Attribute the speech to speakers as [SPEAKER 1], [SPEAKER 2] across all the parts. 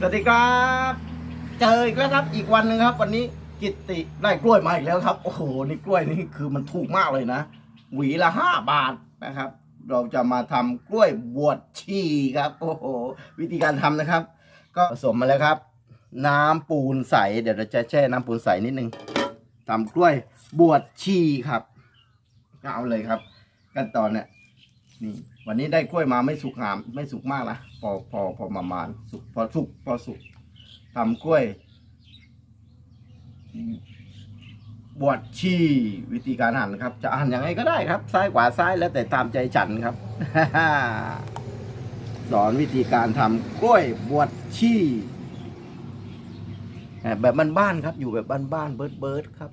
[SPEAKER 1] สวัสดีครับ เจออีกแล้วครับ อีกวันหนึ่งครับ วันนี้กิตติได้กล้วยมาอีกแล้วครับ โอ้โหนี่กล้วยนี่คือมันถูกมากเลยนะ หวีละห้าบาทนะครับ เราจะมาทำกล้วยบวชชีครับ โอ้โห วิธีการทำนะครับ ก็ผสมมาแล้วครับ น้ำปูนใส เดี๋ยวเราจะแช่น้ำปูนใสนิดนึงทำกล้วยบวชชีครับเอาเลยครับ ขั้นตอนเนี่ยนี่ วันนี้ได้กล้วยมาไม่สุกงาม ไม่สุกมากนะพอพอพอประมาณสุกพอสุกพอสุกทำกล้วย บวชชีวิธีการหั่นครับ จะหั่นยังไงก็ได้ครับ ซ้ายขวาซ้ายแล้วแต่ตามใจฉันครับ สอนวิธีการทำกล้วยบวชชีแบบบ้านๆครับ อยู่แบบบ้านๆเบิร์ดๆครับ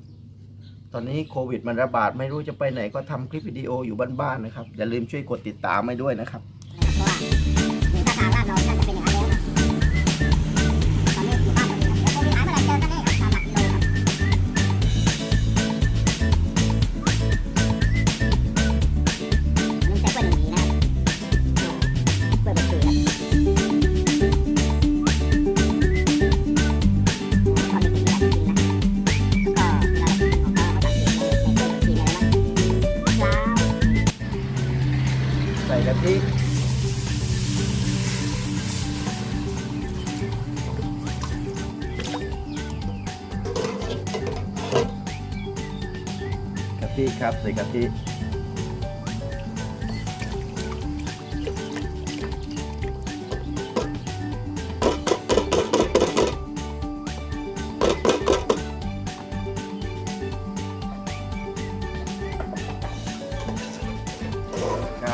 [SPEAKER 1] ตอนนี้โควิดมันระบาดไม่รู้จะไปไหนก็ทำคลิปวิดีโออยู่บ้านๆนะครับ อย่าลืมช่วยกดติดตามให้ด้วยนะครับ
[SPEAKER 2] ใส่
[SPEAKER 1] กะทิกะทิครับใส่กะทิ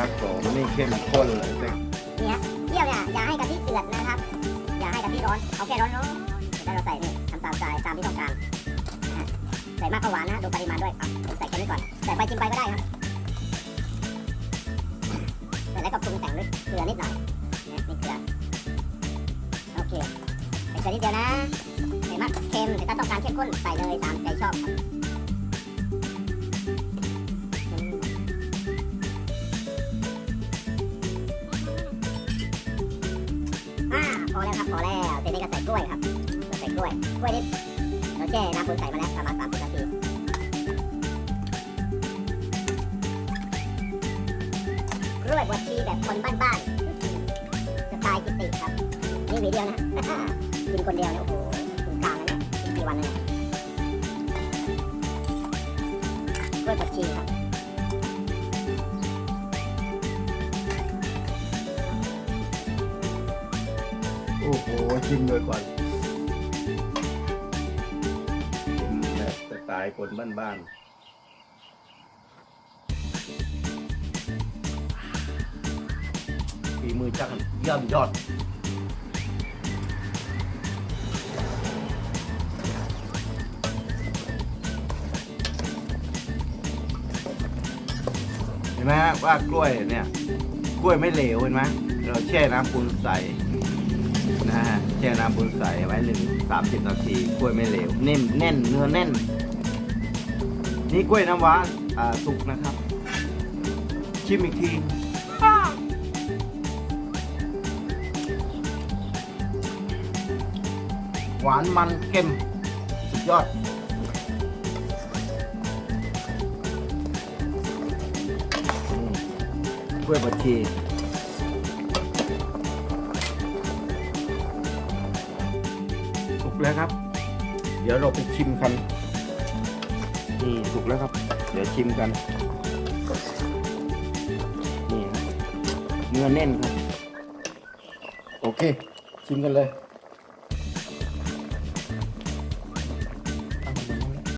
[SPEAKER 1] ครับผมนี่เข้มข้นเลย
[SPEAKER 2] เนี่ยเที่ยวเนี่ยอย่าให้กะทิเดือดนะครับ อย่าให้กะทิร้อน เอาแค่ร้อนร้อนๆแล้วเราใส่นี่ทำตามใจตามที่ต้องการใส่มากก็หวานนะดูปริมาณด้วยผมใส่แค่นี้ก่อน ใส่ไปจิ้มไปก็ได้ครับเสร็จแล้วก็ปรุงแต่งด้วยเกลือนิดหน่อยนะนี่เกลือ โอเคใส่เกลือนิดเดียวนะใส่มากเค็มแต่ถ้าต้องการเข้มข้นใส่เลยตามใจชอบ วยกล้วยนี่เราแช่น้ำปูนใส่มาแล้วประมาณ30นาทีกล้วยบวชชีแบบคนบ้านๆสไตล์กิติครับ นี่วีเดียวนะกินคนเดียวเนี่ยโอ้โหถึงกลางแล้วเนี่ยกินกี่วันเลยเนี่ยกล้วยบวชชีครับ
[SPEAKER 1] โอ้โหชิมเลยก่อน แบบสไตล์คนบ้านๆฝีมือจังย่ำยอด เห็นไหมฮะว่ากล้วยเนี่ย กล้วยไม่เหลวเห็นไหมเราแช่น้ำปูนใสนะฮะแช่น้ำปูนใสไว้หนึ่งสามสิบนาทีกล้วยไม่เหลว นิ่มแน่นเนื้อแน่น นี่กล้วยน้ำว้าอ่าสุกนะครับ ชิมอีกทีหวานมันเค็มสุดยอด กล้วยบดชีสุกแล้วครับ เดี๋ยวเราไปชิมกัน นี่สุกแล้วครับ เดี๋ยวชิมกัน นี่ครับเนื้อแน่นครับ โอเค ชิมกันเลย